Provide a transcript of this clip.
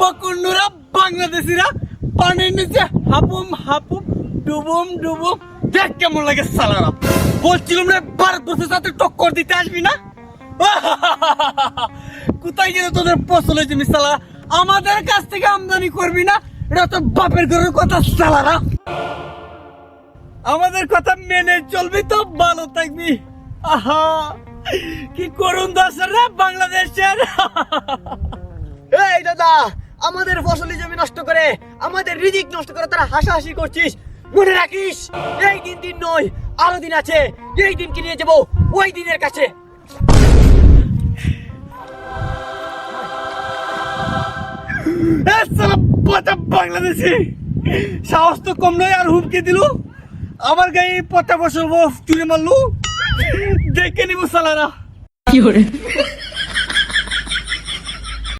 বকুন্ডুরা বাংলাদেশিরা পানির নিচে হাপুম হাপুম, ডুবুম ডুবুম। দেখ কেমন লাগে সালারা বলছিলাম রে ভারতবর্ষের সাথে টক্কর দিতে আসবি না? কোথায় গেলে তোদের পছন্দ হয়েছে সালারা আমাদের কাছ থেকে আমদানি করবি না? এটা তোর বাপের ঘরের কথা সালারা আমাদের কথা মেনে চলবি তো ভালো থাকবি। আহা। কি করুন দশের বাংলাদেশের? এই দাদা আমাদের ফসলি জমি নষ্ট করে আমাদের রিজিক নষ্ট করে তারা হাসাহাসি করছিস। মনে রাখিস এই দিন দিন নয় আরও দিন আছে। এই দিনকে নিয়ে যাব ওই দিনের কাছে। বাংলাদেশি। সাহস তো কম নয় আর হুমকি দিল। আমার গায়ে পচা বসে চুরি মারলু। দেখে নিব সালারা।